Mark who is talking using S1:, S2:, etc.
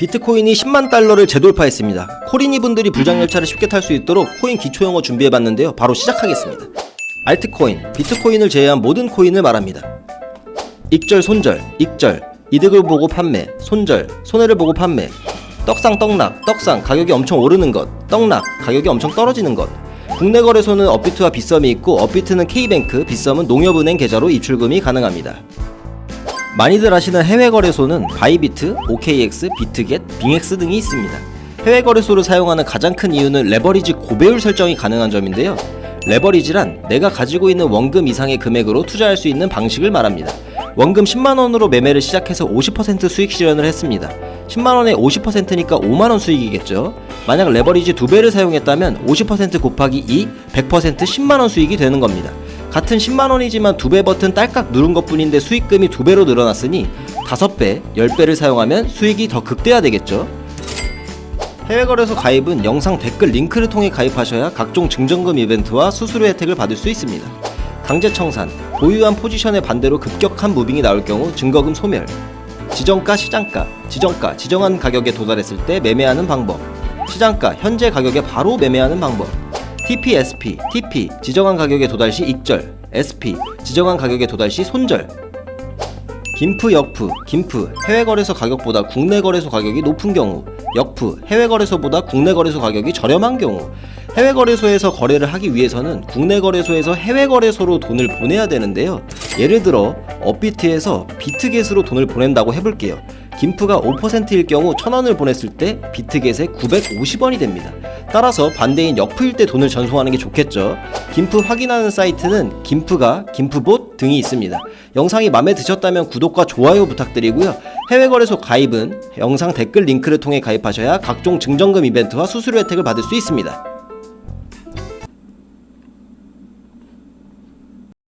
S1: 비트코인이 10만 달러를 재돌파했습니다. 코리니 분들이 부장 열차를 쉽게 탈 수 있도록 코인 기초 용어 준비해봤는데요. 바로 시작하겠습니다. 알트코인, 비트코인을 제외한 모든 코인을 말합니다. 익절, 손절, 익절, 이득을 보고 판매, 손절, 손해를 보고 판매, 떡상, 떡락, 떡상, 가격이 엄청 오르는 것, 떡락, 가격이 엄청 떨어지는 것. 국내 거래소는 업비트와 빗썸이 있고 업비트는 K뱅크, 빗썸은 농협은행 계좌로 입출금이 가능합니다. 많이들 아시는 해외 거래소는 바이비트, OKX, 비트겟, 빙엑스 등이 있습니다. 해외 거래소를 사용하는 가장 큰 이유는 레버리지 고배율 설정이 가능한 점인데요. 레버리지란 내가 가지고 있는 원금 이상의 금액으로 투자할 수 있는 방식을 말합니다. 원금 10만 원으로 매매를 시작해서 50% 수익 실현을 했습니다. 10만 원에 50%니까 5만 원 수익이겠죠. 만약 레버리지 두 배를 사용했다면 50% 곱하기 2, 100% 10만 원 수익이 되는 겁니다. 같은 10만 원이지만 두 배 버튼 딸깍 누른 것 뿐인데 수익금이 두 배로 늘어났으니 다섯 배, 열 배를 사용하면 수익이 더 극대화되겠죠. 해외 거래소 가입은 영상 댓글 링크를 통해 가입하셔야 각종 증정금 이벤트와 수수료 혜택을 받을 수 있습니다. 강제 청산, 보유한 포지션의 반대로 급격한 무빙이 나올 경우 증거금 소멸, 지정가 시장가, 지정가 지정한 가격에 도달했을 때 매매하는 방법, 시장가 현재 가격에 바로 매매하는 방법, TP, SP, TP 지정한 가격에 도달 시 익절, SP 지정한 가격에 도달 시 손절, 김프, 역프, 김프 해외 거래소 가격보다 국내 거래소 가격이 높은 경우, 역프 해외 거래소보다 국내 거래소 가격이 저렴한 경우, 해외 거래소에서 거래를 하기 위해서는 국내 거래소에서 해외 거래소로 돈을 보내야 되는데요. 예를 들어 업비트에서 비트겟으로 돈을 보낸다고 해볼게요. 김프가 5%일 경우 1000원을 보냈을 때 비트겟에 950원이 됩니다. 따라서 반대인 역프일 때 돈을 전송하는 게 좋겠죠. 김프 확인하는 사이트는 김프가 김프봇 등이 있습니다. 영상이 마음에 드셨다면 구독과 좋아요 부탁드리고요. 해외 거래소 가입은 영상 댓글 링크를 통해 가입하셔야 각종 증정금 이벤트와 수수료 혜택을 받을 수 있습니다.